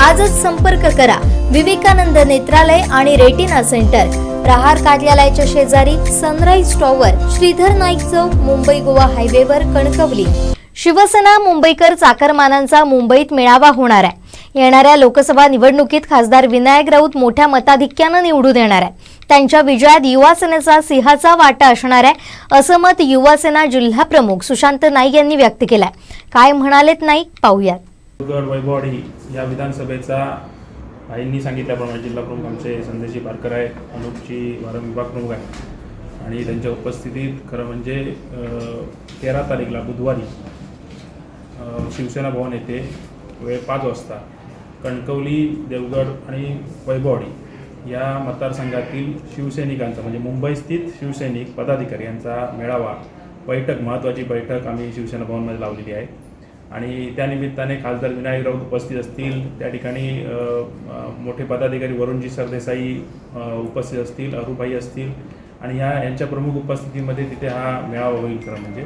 आजच संपर्क करा. विवेकानंद नेत्रालय आणि रेटिना सेंटर. प्रहार कार्यालयाच्या शेजारी सनराईज टॉवर श्रीधर नाईक चौक मुंबई गोवा हायवेवर कणकवली. शिवसेना मुंबईकर चाकरमानांचा मुंबईत मेळावा होणार आहे. येणाऱ्या लोकसभा निवडणुकीत खासदार विनायक राऊत मोठ्या मताधिक्यानं निवडून येणार आहे. त्यांच्या विजयात युवासेनेचा सिंहाचा वाटा असणार आहे असं मत युवासेना जिल्हाप्रमुख जिल्हा प्रमुख सुशांत नाईक यांनी व्यक्त केलंय. काय म्हणालेत नाईक? पाहूयात. गड वैभववाडी या विधानसभेचा आईंनी सांगितल्याप्रमाणे जिल्हा प्रमुख आमचे संदेशी पारकर आहे अनुपची वारम विभाग प्रमुख आहे आणि त्यांच्या उपस्थितीत खरं म्हणजे तेरा तारीखला बुधवारी शिवसेना भवन येथे वेळ पाच वाजता कणकवली देवगड आणि वैभववाडी या मतदारसंघातील शिवसैनिकांचा म्हणजे मुंबई स्थित शिवसैनिक पदाधिकारी यांचा मेळावा बैठक महत्त्वाची बैठक आम्ही शिवसेना भवनमध्ये लावलेली आहे. आणि त्यानिमित्ताने खासदार विनायक राऊत उपस्थित असतील. त्या ठिकाणी मोठे पदाधिकारी वरुणजी सरदेसाई उपस्थित असतील अरुभाई असतील. आणि ह्या यांच्या प्रमुख उपस्थितीमध्ये तिथे हा मेळावा होईल खरं म्हणजे.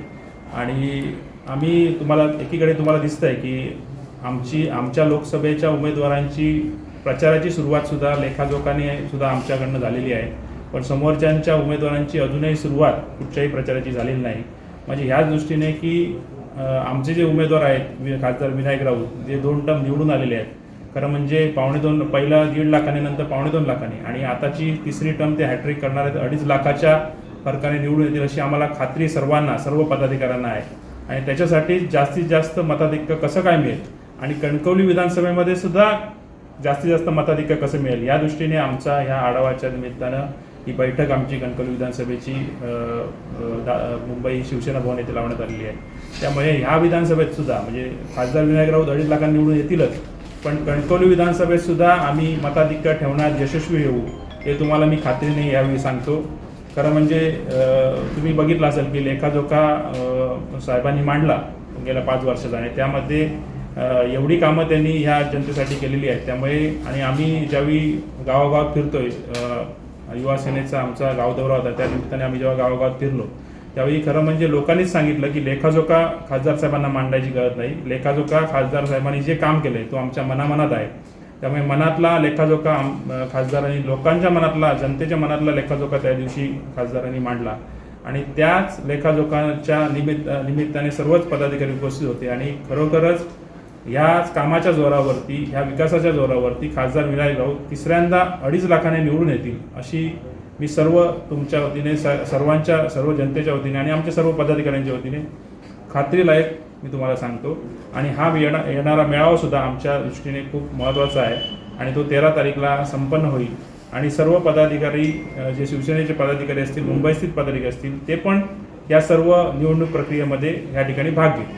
आणि आम्ही तुम्हाला एकीकडे तुम्हाला दिसतंय की आमची आमच्या लोकसभेच्या उमेदवारांची प्रचाराची सुरुवातसुद्धा लेखाजोखाने सुद्धा आमच्याकडनं झालेली आहे. पण समोरच्यांच्या उमेदवारांची अजूनही सुरुवात कुठच्याही प्रचाराची झालेली नाही. म्हणजे ह्याच दृष्टीने की आमचे जे उमेदवार आहेत वि- खासदार विनायक राऊत जे दोन टर्म निवडून आलेले आहेत खरं म्हणजे पावणे दोन पहिला दीड लाखाने नंतर पावणे दोन लाखाने. आणि आताची तिसरी टर्म ते हॅट्रिक करणार आहेत अडीच लाखाच्या फरकाने निवडून येतील अशी आम्हाला खात्री सर्वांना सर्व पदाधिकाऱ्यांना आहे. आणि त्याच्यासाठी जास्तीत जास्त मताधिक्य कसं काय मिळेल? आणि कणकवली विधानसभेमध्ये सुद्धा जास्तीत जास्त मताधिक्य कसं मिळेल? या दृष्टीने आमचा ह्या आढावाच्या निमित्तानं ही बैठक आमची कणकवली विधानसभेची दा- मुंबई शिवसेना भवन येथे लावण्यात आलेली आहे. त्यामुळे ह्या विधानसभेत सुद्धा म्हणजे खासदार विनायक राऊत अडीच लाखांनी निवडून येतीलच पण कणकवली विधानसभेत सुद्धा आम्ही मताधिक्य ठेवण्यात यशस्वी होऊ हे तुम्हाला मी खात्रीने यावेळी सांगतो. खरं म्हणजे तुम्ही बघितलं असेल की लेखाजोखा साहेबांनी मांडला गेल्या पाच वर्षाचा आणि त्यामध्ये एवढी कामं त्यांनी ह्या जनतेसाठी केलेली आहेत. त्यामुळे आणि आम्ही ज्यावेळी गावागावात फिरतोय युवा सेनेचा आमचा गाव दौरा होता. त्या निमित्ताने आम्ही जेव्हा गावागावात फिरलो त्यावेळी खरं म्हणजे लोकांनीच सांगितलं की लेखाजोखा खासदार साहेबांना मांडायची गरज नाही. लेखाजोखा खासदार साहेबांनी जे काम केलंय तो आमच्या मनामनात आहे. त्यामुळे मनातला लेखाजोखा आम- खासदारांनी लोकांच्या मनातला जनतेच्या मनातला लेखाजोखा त्या दिवशी खासदारांनी मांडला. आणि त्याच लेखाजोखाच्या निमित्त निमित्ताने सर्वच पदाधिकारी उपस्थित होते. आणि खरोखरच ह्याच कामाच्या जोरावरती ह्या विकासाच्या जोरावरती खासदार विनायक राऊत तिसऱ्यांदा अडीच लाखाने निवडून येतील अशी मी सर्व तुमच्या वतीने स सर्वांच्या सर्व जनतेच्या वतीने आणि आमच्या सर्व पदाधिकाऱ्यांच्या वतीने खात्रीलायक मी तुम्हाला सांगतो. आणि हा येणा येणारा मेळावासुद्धा आमच्या दृष्टीने खूप महत्त्वाचा आहे आणि तो तेरा तारीखला संपन्न होईल. आणि सर्व पदाधिकारी जे शिवसेनेचे पदाधिकारी असतील मुंबईस्थित पदाधिकारी असतील ते पण या सर्व निवडणूक प्रक्रियेमध्ये या ठिकाणी भाग घेतील.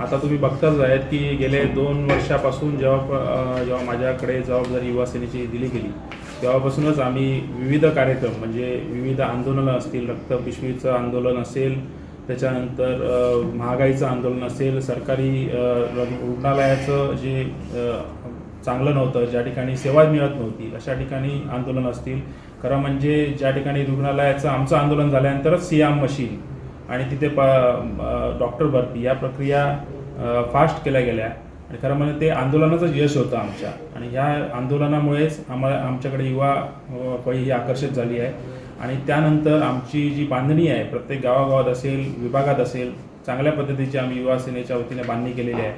आता तुम्ही बघताच आहेत की गेले दोन वर्षापासून जेव्हा जेव्हा माझ्याकडे जबाबदारी युवा सेनेची दिली गेली तेव्हापासूनच आम्ही विविध कार्यक्रम म्हणजे विविध आंदोलनं असतील रक्त पिशवीचं आंदोलन असेल त्याच्यानंतर महागाईचं आंदोलन असेल सरकारी रुग्णालयाचं जे चांगलं नव्हतं ज्या ठिकाणी सेवा मिळत नव्हती अशा ठिकाणी आंदोलन असतील. खरं म्हणजे ज्या ठिकाणी रुग्णालयाचं आमचं आंदोलन झाल्यानंतरच सियाम मशीन आणि तिथे प डॉक्टर भरती. या प्रक्रिया फास्ट केल्या गेल्या. आणि खरं म्हणजे ते आंदोलनाचंच यश होतं आमच्या. आणि ह्या आंदोलनामुळेच आम्हाला आमच्याकडे युवा अ, ही आकर्षित झाली आहे. आणि त्यानंतर आमची जी बांधणी आहे प्रत्येक गावागावात असेल विभागात असेल चांगल्या पद्धतीची आम्ही युवा सेनेच्या वतीने बांधणी केलेली आहे.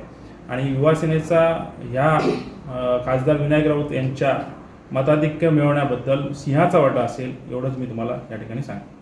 आणि युवा सेनेचा ह्या खासदार विनायक राऊत यांच्या मताधिक्य मिळवण्याबद्दल सिंहाचा वाटा असेल एवढंच मी तुम्हाला या ठिकाणी सांगतो.